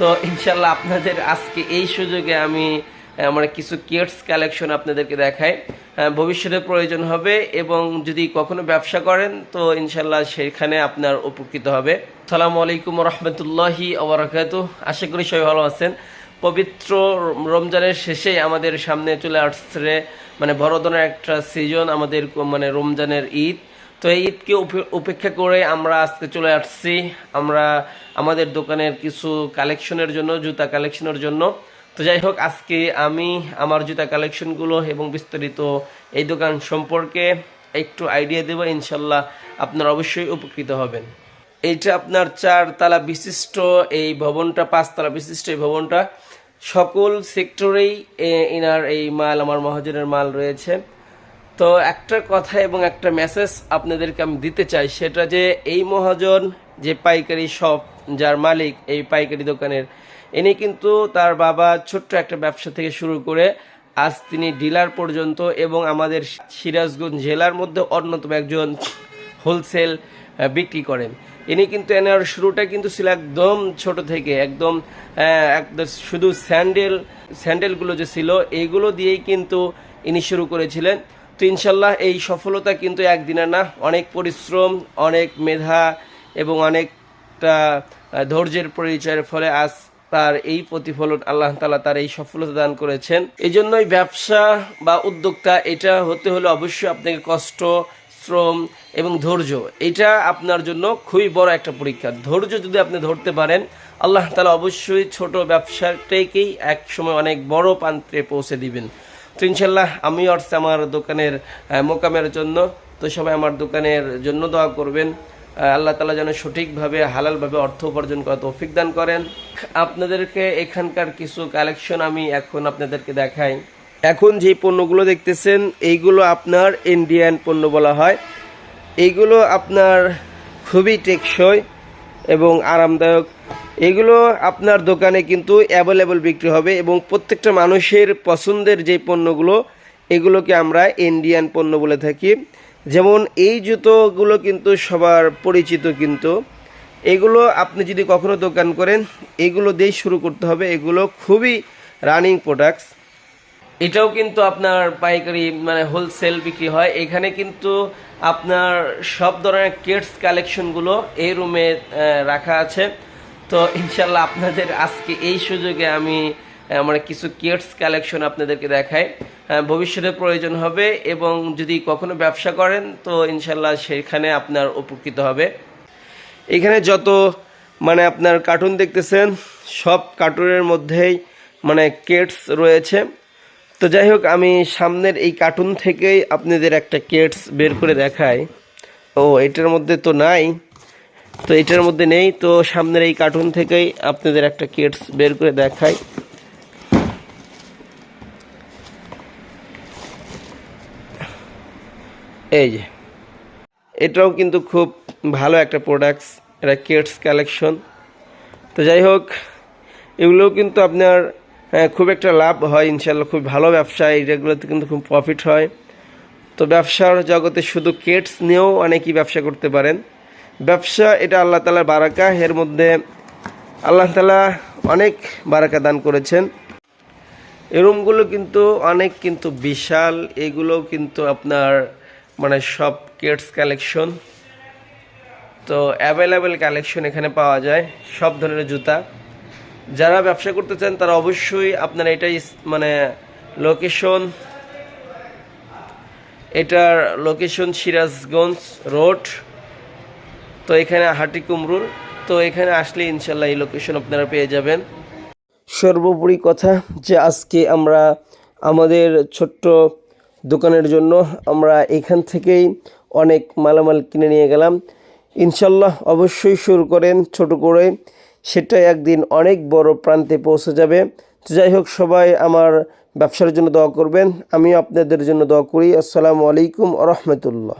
তো ইনশাল্লাহ আপনাদের আজকে এই সুযোগে আমি আহ, মানে কিছু কিটস কালেকশন আপনাদেরকে দেখাই। ভবিষ্যতে প্রয়োজন হবে এবং যদি কখনো ব্যবসা করেন তো ইনশাল্লাহ সেখানে আপনার উপকৃত হবে। সালামু আলাইকুম রহমতুল্লাহি আবরাকাত আশা করি সবাই ভালো আছেন। পবিত্র রমজানের শেষেই আমাদের সামনে চলে আসছে মানে বড় ধরনের একটা সিজন আমাদের মানে রমজানের ঈদ। তো এই ঈদকে উপে- উপেক্ষা করে আমরা আজকে চলে আসছি। আমরা আমাদের দোকানের কিছু কালেকশনের জন্য, জুতা কালেকশনের জন্য। তো যাই হোক, আজকে আমি আমার জুতা কালেকশনগুলো এবং বিস্তারিত এই দোকান সম্পর্কে একটু আইডিয়া দেবো। ইনশাল্লাহ আপনারা অবশ্যই উপকৃত হবেন। এইটা আপনার চার তালা বিশিষ্ট এই ভবনটা, পাঁচতলা বিশিষ্ট এই ভবনটা। সকল সেক্টরেই এনার এই মাল, আমার মহাজনের মাল রয়েছে। তো একটা কথা এবং একটা মেসেজ আপনাদেরকে আমি দিতে চাই, সেটা যে এই মহাজন যে পাইকারি শপ যার মালিক এই পাইকারি দোকানের, ইনি কিন্তু তার বাবা ছোট্ট একটা ব্যবসা থেকে শুরু করে আজ তিনি ডিলার পর্যন্ত এবং আমাদের সিরাজগঞ্জ জেলার মধ্যে অন্যতম একজন হোলসেল বিক্রি করেন। ইনি কিন্তু এনার শুরুটা কিন্তু ছিল একদম ছোট থেকে, একদম একদম শুধু স্যান্ডেল স্যান্ডেলগুলো যে ছিল এইগুলো দিয়েই কিন্তু ইনি শুরু করেছিলেন। তো ইনশাল্লাহ এই সফলতা কিন্তু একদিনের না। অনেক পরিশ্রম, অনেক মেধা এবং অনেকটা ধৈর্যের পরিচয়ের ফলে আজ তার এই প্রতিফলন আল্লাহ তালা তার এই সফলতা দান করেছেন। এই জন্যই ব্যবসা বা উদ্যোক্তা এটা হতে হলে অবশ্যই আপনাকে কষ্ট, শ্রম এবং ধৈর্য, এটা আপনার জন্য খুবই বড় একটা পরীক্ষা। ধৈর্য যদি আপনি ধরতে পারেন, আল্লাহ তালা অবশ্যই ছোট ব্যবসাটাকেই এক সময় অনেক বড় প্রান্তে পৌঁছে দিবেন। তো ইনশাল্লাহ আমি আসছি আমার দোকানের মোকামের জন্য, তো সবাই আমার দোকানের জন্য দোয়া করবেন। আল্লাহ তালা যেন সঠিকভাবে, হালালভাবে অর্থ উপার্জন করা তৌফিক দান করেন। আপনাদেরকে এখানকার কিছু কালেকশন আমি এখন আপনাদেরকে দেখাই। এখন যে পণ্যগুলো দেখতেছেন, এইগুলো আপনার ইন্ডিয়ান পণ্য বলা হয়। এইগুলো আপনার খুবই টেকসই এবং আরামদায়ক। এগুলো আপনার দোকানে কিন্তু অ্যাভেলেবল বিক্রি হবে এবং প্রত্যেকটা মানুষের পছন্দের যে পণ্যগুলো, এগুলোকে আমরা ইন্ডিয়ান পণ্য বলে থাকি। যেমন এই জুতোগুলো কিন্তু সবার পরিচিত কিন্তু। এগুলো আপনি যদি কখনো দোকান করেন, এগুলো দিয়েই শুরু করতে হবে। এগুলো খুবই রানিং প্রোডাক্টস এটাও কিন্তু আপনার পাইকারি মানে হোলসেল বিক্রি হয়। এখানে কিন্তু আপনার সব ধরনের কিটস কালেকশনগুলো এই রুমে রাখা আছে। তো ইনশাল্লাহ আপনাদের আজকে এই সুযোগে আমি আহ, মানে কিছু কিটস কালেকশন আপনাদেরকে দেখাই। ভবিষ্যতে প্রয়োজন হবে এবং যদি কখনো ব্যবসা করেন তো ইনশাল্লাহ সেখানে আপনার উপকৃত হবে। এখানে যত মানে আপনার কার্টুন দেখতেছেন সব কার্টুনের মধ্যেই মানে কেটস রয়েছে। তো যাই হোক আমি সামনের এই কার্টুন থেকেই আপনাদের একটা কেটস বের করে দেখাই। ও এটার মধ্যে তো নাই। তো এটার মধ্যে নেই, তো সামনের এই কার্টুন থেকেই আপনাদের একটা কেটস বের করে দেখাই। এই যে, এটাও কিন্তু খুব ভালো একটা প্রোডাক্টস এটা কিডস কালেকশন তো যাই হোক, এগুলোও কিন্তু আপনার খুব একটা লাভ হয় ইনশাল্লাহ খুব ভালো ব্যবসা এগুলোতে কিন্তু খুব প্রফিট হয়। তো ব্যবসার জগতে শুধু কিডস নিয়েও অনেকেই ব্যবসা করতে পারেন। ব্যবসা, এটা আল্লাহ তালার বারাকা। এর মধ্যে আল্লাহ তালা অনেক বারাকা দান করেছেন। এই রুমগুলো কিন্তু অনেক কিন্তু বিশাল। এগুলো কিন্তু আপনার মানে সব কেটস কালেকশন তো অ্যাভেলেবেল কালেকশন এখানে পাওয়া যায়, সব ধরনের জুতা। যারা ব্যবসা করতে চান, তারা অবশ্যই আপনার এটাই মানে লোকেশন এটার লোকেশন সিরাজগঞ্জ রোড। তো এখানে হাটি কুমরুল তো এখানে আসলে ইনশাল্লাহ এই লোকেশন আপনারা পেয়ে যাবেন। সর্বোপরি কথা যে আজকে আমরা আমাদের ছোট্ট দোকানের জন্য আমরা এখান থেকেই অনেক মালামাল কিনে নিয়ে গেলাম। ইনশাল্লাহ অবশ্যই শুরু করেন ছোট করে। সেটা একদিন অনেক বড় প্রান্তে পৌঁছে যাবে। তো যাই হোক, সবাই আমার ব্যবসার জন্য দোয়া করবেন। আমিও আপনাদের জন্য দোয়া করি। আসসালামু আলাইকুম রহমতুল্লাহ।